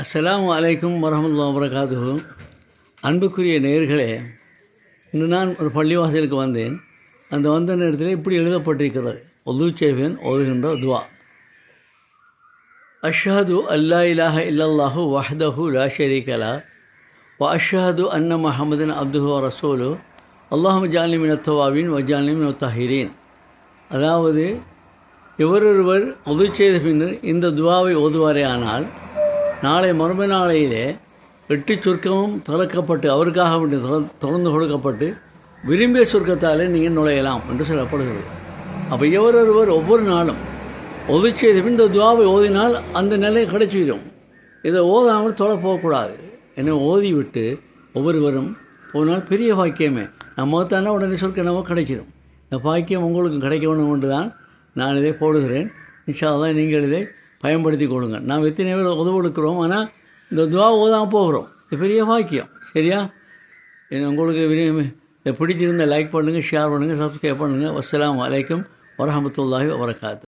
அஸ்லாம் வலைக்கும் வரமத்துல்லா வரகாத்துஹு அன்புக்குரிய நேர்களே இன்று நான் ஒரு பள்ளிவாசலுக்கு வந்தேன். அந்த வந்த நேரத்தில் இப்படி எழுதப்பட்டிருக்கிறது. ஒது செய்வேன் ஓதுகின்ற துவா. அஷ்ஹது அல்லா இலாஹ இல்லல்லாஹு வஹ்தஹு லா ஷரீகலா. வ அஷ்ஹது அன்ன மஹமதன் அப்துஹு ரசோலு ரசூலு. அல்லாஹு ஜாலி மின தவாவின் வ அதாவது இவரொருவர் உது செய்த பின்னர் இந்த துவாவை ஓதுவாரே ஆனால் நாளை மறுமை நாளையிலே எட்டு சொர்க்கமும் திறக்கப்பட்டு அவருக்காக வேண்டி திற- திறந்து கொடுக்கப்பட்டு விரும்பிய சொர்க்கத்தாலே நீங்கள் நுழையலாம் என்று சொல்லப்படுகிறது. அப்போ எவரொருவர் ஒவ்வொரு நாளும் ஒதுச்செய்து பின் இந்த துவாவை ஓதினால் அந்த நிலை கிடைச்சிடும் இதை ஓதாமல் தொலை போகக்கூடாது என்னை ஓதி விட்டு ஒவ்வொருவரும் போனால் பெரிய பாக்கியமே. நம்ம தானே உடனே சொர்க்க நம்ம கிடைச்சிடும் இந்த பாக்கியம் உங்களுக்கு கிடைக்க வேண்டும் என்று தான் நான் இதை போடுகிறேன். நிச்சயம் தான் நீங்கள் இதை பயன்படுத்தி கொடுங்க நாம் எத்தனை பேர் உதவு கொடுக்குறோம் ஆனால் இந்த துவா ஓதாமல் போகிறோம். இது பெரிய பாக்கியம். சரியா? உங்களுக்கு பிடிச்சிருந்தால் பிடிச்சிருந்த லைக் பண்ணுங்கள் ஷேர் பண்ணுங்கள் சப்ஸ்கிரைப் பண்ணுங்கள் வசலாம் அலைக்கும் வரஹமத்துல்லாஹி வபரகாத்து